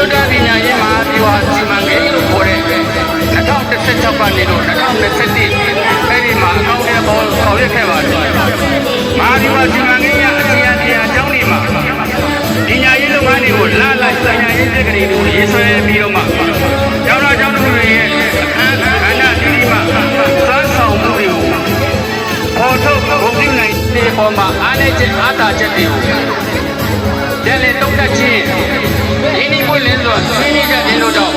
မြို့သားပညာရေးမှာဒီဟာစီမံကိန်းလို့ခေါ်တဲ့2016ပါနေလို့2021အဲ့ဒီမှာအကောင့်ထဲပေါ်ဆောင်ရွက်ခဲ့ပါတယ်မဟာဒီဝစီမံကိန်းရအစီအစဉ်အကြောင်းဒီမှာပညာရေးလုပ်ငန်းတွေကိုလာလိုက်ပညာရေးတက္ကသိုလ်တွေကိုရေးဆွဲပြီးတော့မှကျောင်းသားကျောင်းသူတွေရဲ့အခန်းကဏ္ဍဒီဒီမှာစွမ်းဆောင်မှုတွေကိုပေါ်ထုတ်ဂုဏ်ပြုနိုင်တဲ့ပေါ်မှာအားနည်းချက်အားသာချက်တွေကိုပြန်လည်တုံ့တက်ခြင်းရ င်းနှီးပွင့်လင်းစွာဆွေးနွေးကြခြင်းတို့ကြောင့်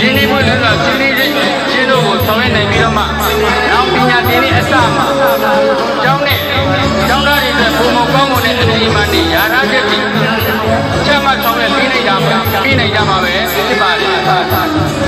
ရင်းနှီးပွင့်လင်းစွာဆွေးနွေးခြင်းတို့ကိုဆောင်ရွက်နိုင်ပြီးတော့မှနောက်ပညာသင်တဲ့အစမှာကျောင်းနဲ့ကျောင်းသားတွေအတွက်ပုံမကောင်းမွန်တဲ့အစီအမံတွေယာထားချက်တွေချမှတ်ဆောင်ရွက်ပြီးနိုင်ကြမှာပြီးနိုင်ကြမှာပဲဖြစ်ပါတယ်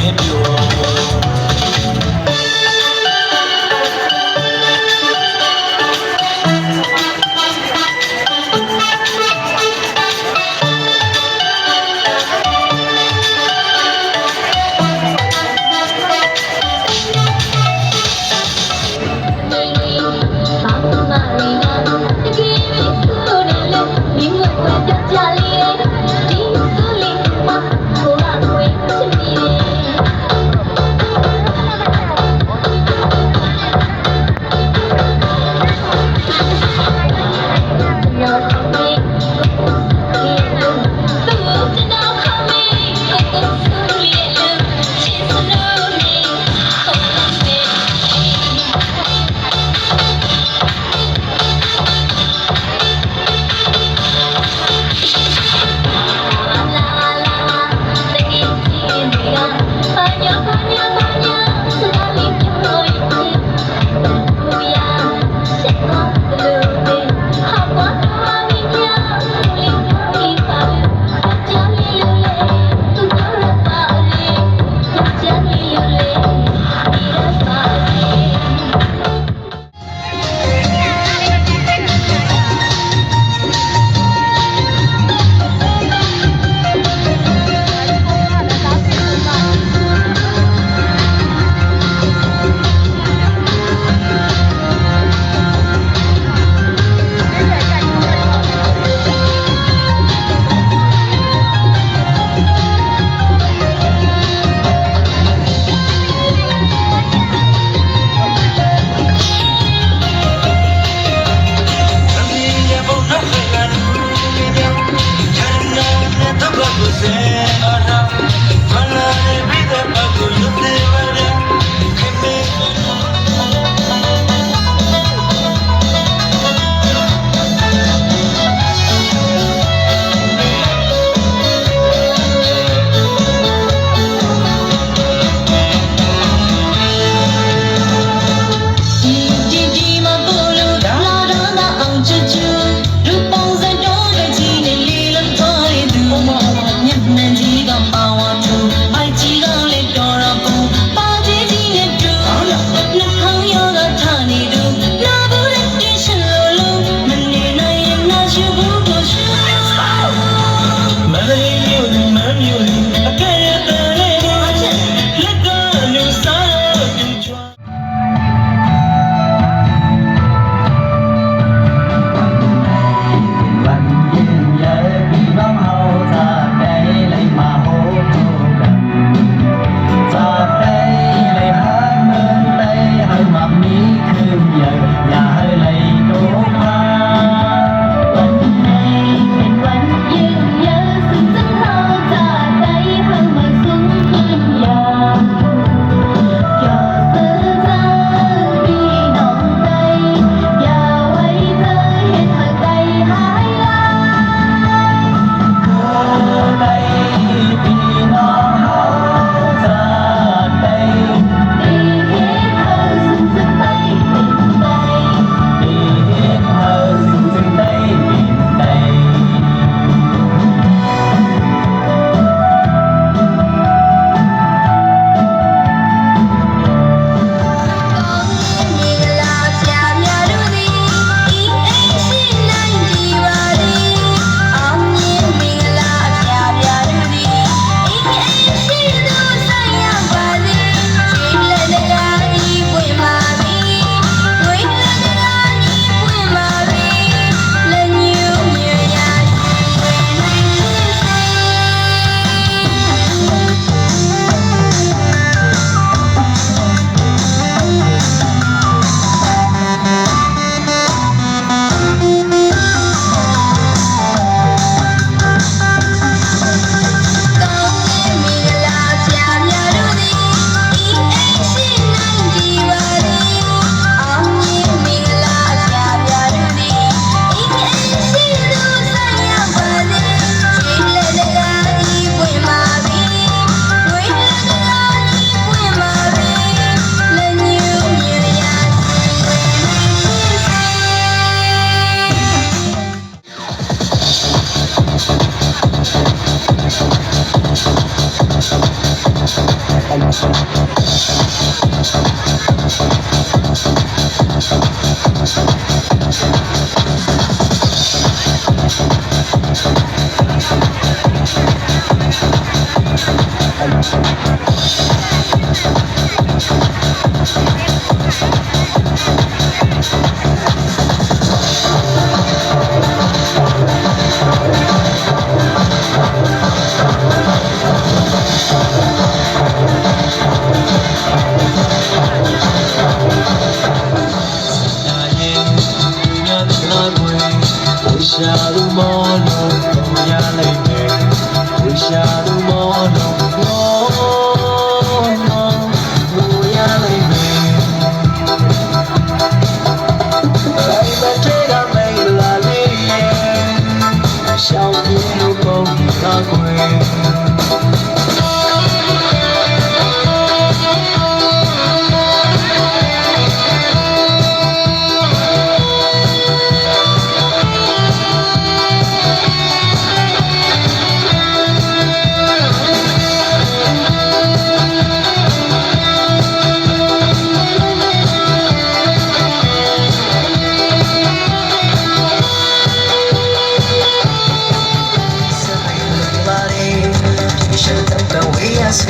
in your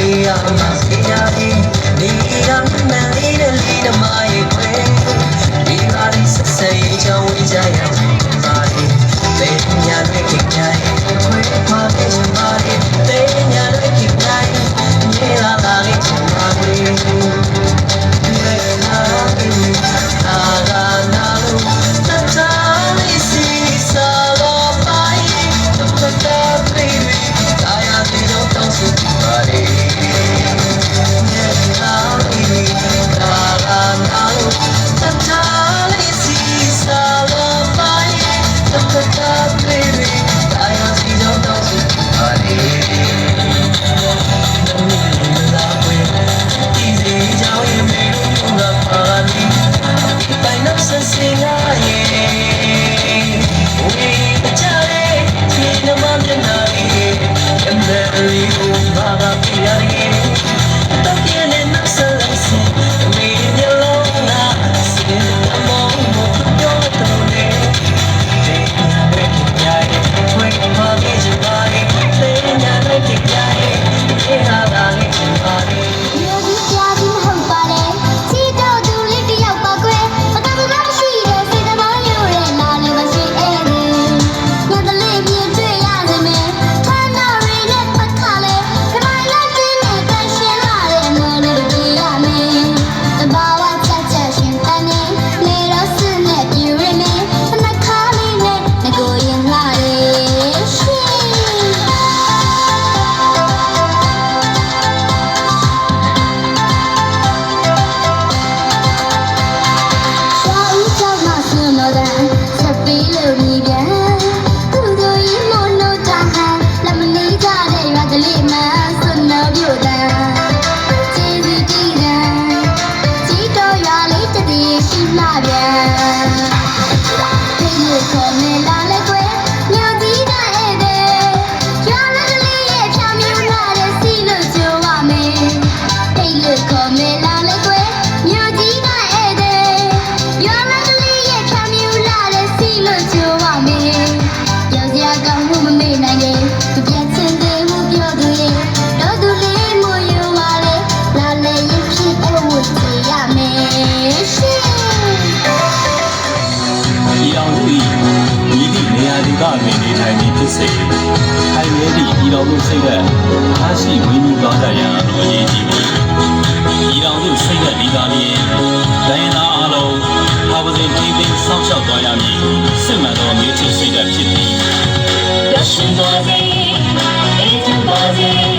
Yeah. ကလျင်ဒိုင်းသားအလုံးဟာဝစဉ်တီးပြီးစောင့်ရှောက်သွားရမည်စစ်မှန်သောမျိုးချစ်စိတ်ဓာတ်ဖြစ်သည်ရှင်ပါစေအေးချမ်းပါစေ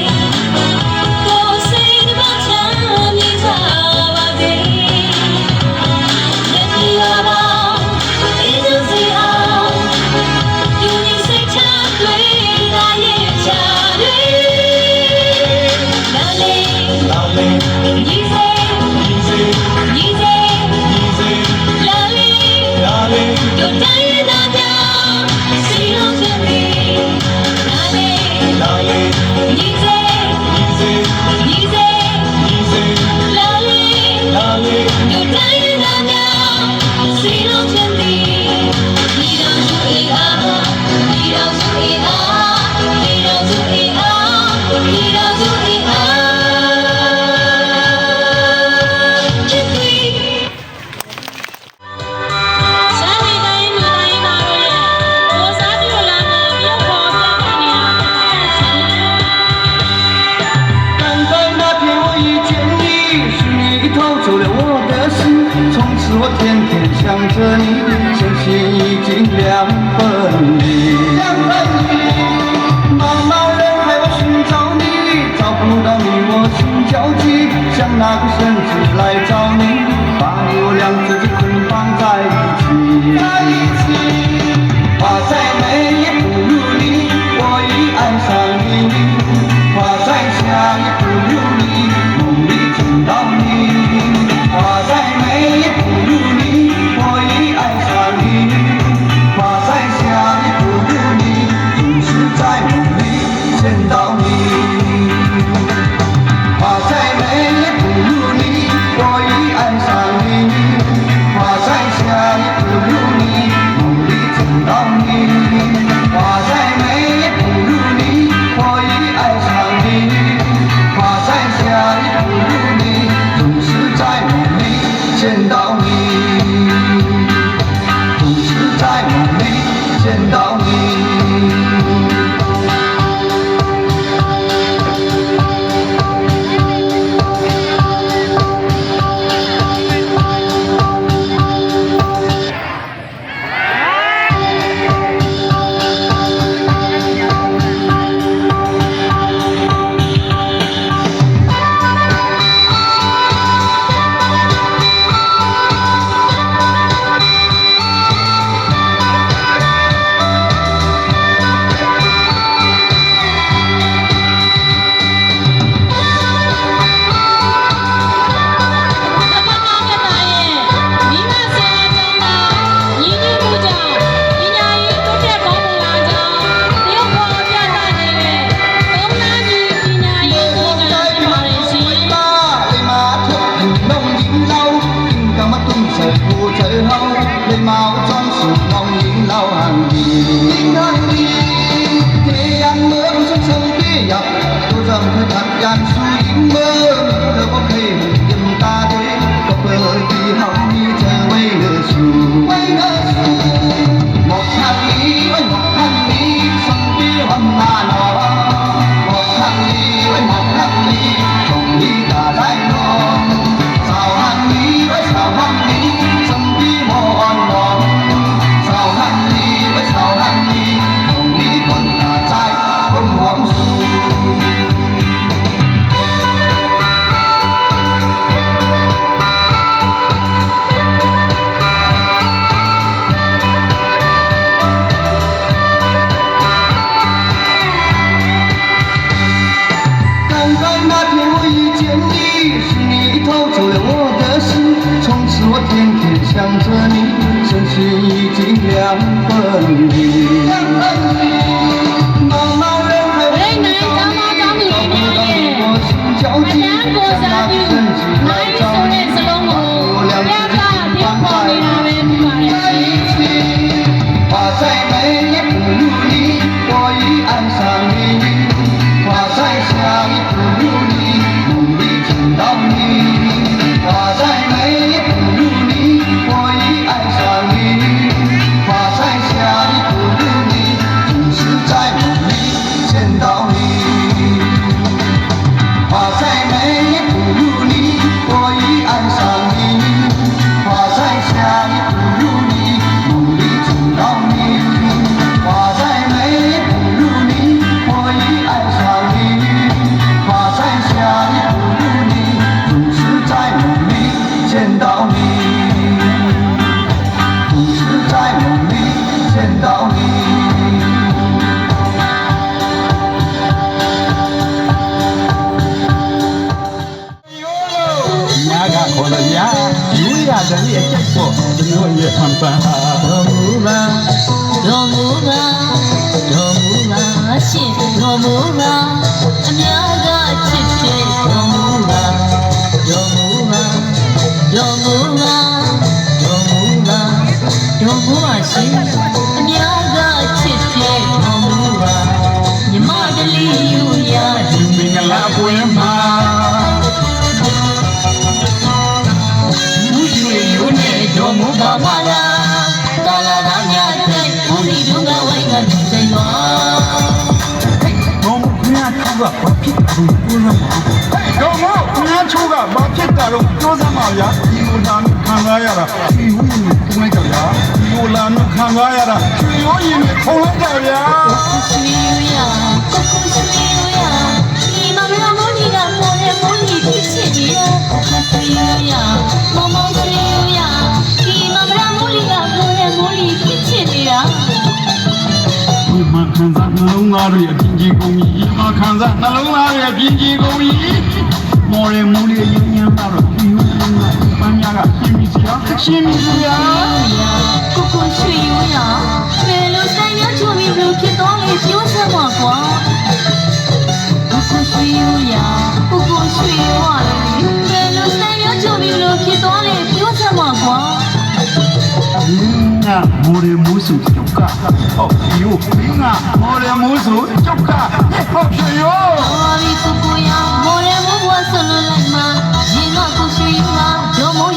တော်ရဲ့ဖန်ဖန်ဟာတော်မူပါတော်မူပါတော်မူပါရှင်တော်မူပါအများကချစ်တဲ့တော်မူပါတော်မူပါတော်မူပါတော်မူပါတော်မူပါရှင် တော်မူပါဘာပါလားတာလာပါညာတဲ့ဦးဒီဒုကဝိုင်းကစိတ်တော်တော်မူခင်ဗျားကဘာဖြစ်လို့ပြောရမှာတော်မူခင်ဗျားချိုးကဘာဖြစ်တာတော့ပြောစမ်းပါဗျာဒီလိုလာလို့ခံစားရတာဒီလိုမျိုးကိုလိုက်ကြဗျာဒီလိုလာလို့ခံစားရတာဒီလိုရင်ခုံလိုက်ကြဗျာရှိရကိုကိုရှိရဒီမမရမိုးကြီးကမော်ရမိုးကြီးဖြစ်ချင်ရကိုရှိရ ခံစားနှလုံးသားတွေအပြင်းကြီးကုန်ပြီဒီမှာခံစားနှလုံးသားတွေအပြင်းကြီးကုန်ပြီမော်ရမူလေးရင်းရင်းသားတော့ဒီလိုမျိုးပန်းညာကရှင်းပြီစီဟာရှင်းပြီစီဟာကိုကိုရှိရမေလိုဆိုင်ရချုံပြီးဘလို့ဖြစ်တော့လေပြောစမ်းပါကွာကိုကိုရှိရကိုကိုရှိရ Minga more musu choka. Oh, yo, minga more musu choka. Oh, yo. တော်ပြီကိုကိုရမော်ရမိုးဘွားဆလို့လိုက်မှာရင်ကကိုရှိမှာဒေါ်မိုး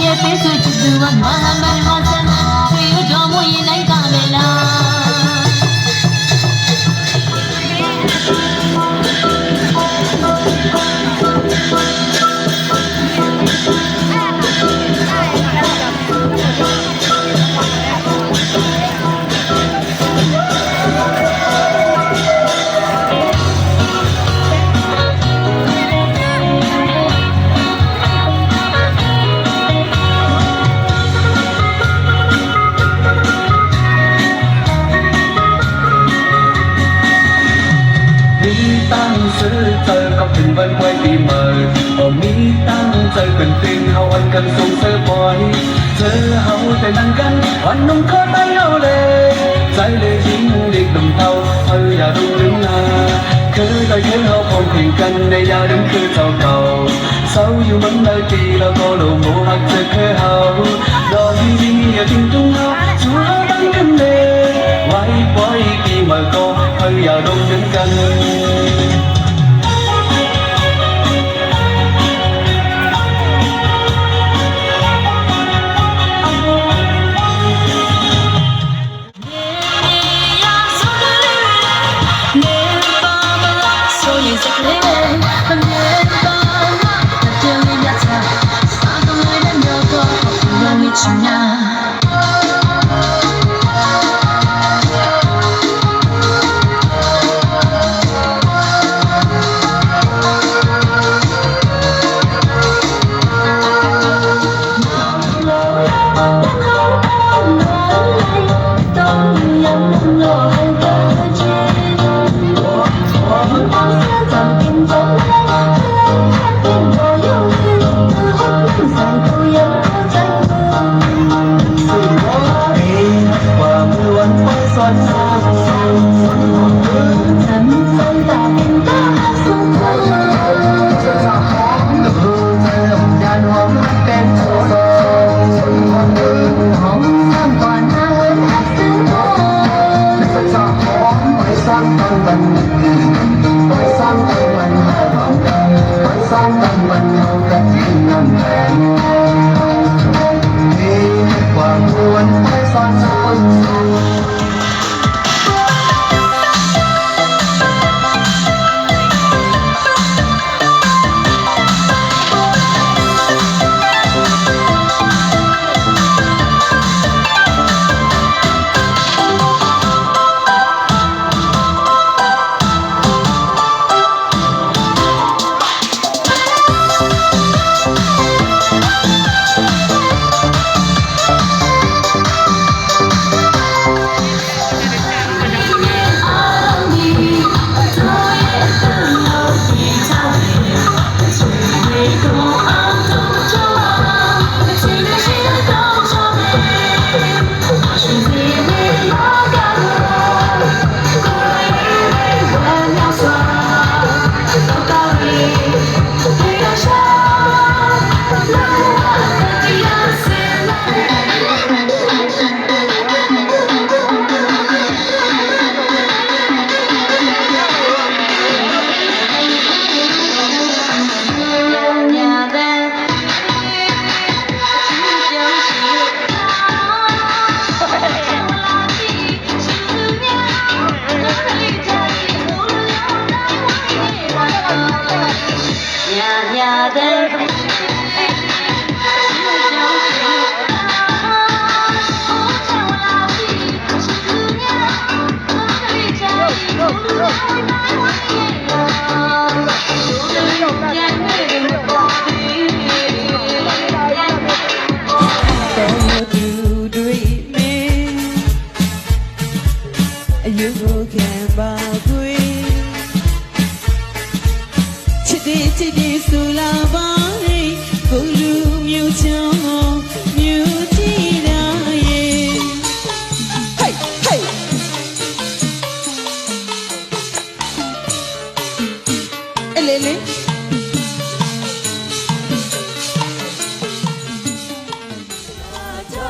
อยปีใหม่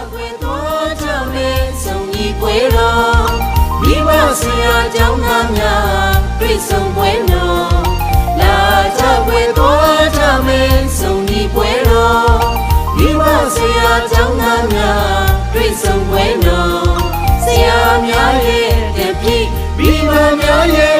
ကြောက်ွယ်တော့ကြောက်နဲ့ဆုံကြီးပွဲတော်မိဘဆရာကြောင်းသားများတွေ့ဆုံပွဲတော်လာကြောက်ွယ်တော့ကြောက်နဲ့ဆုံကြီးပွဲတော်မိဘဆရာကြောင်းသားများတွေ့ဆုံပွဲတော်ဆရာများရဲ့တပိမိဘများရဲ့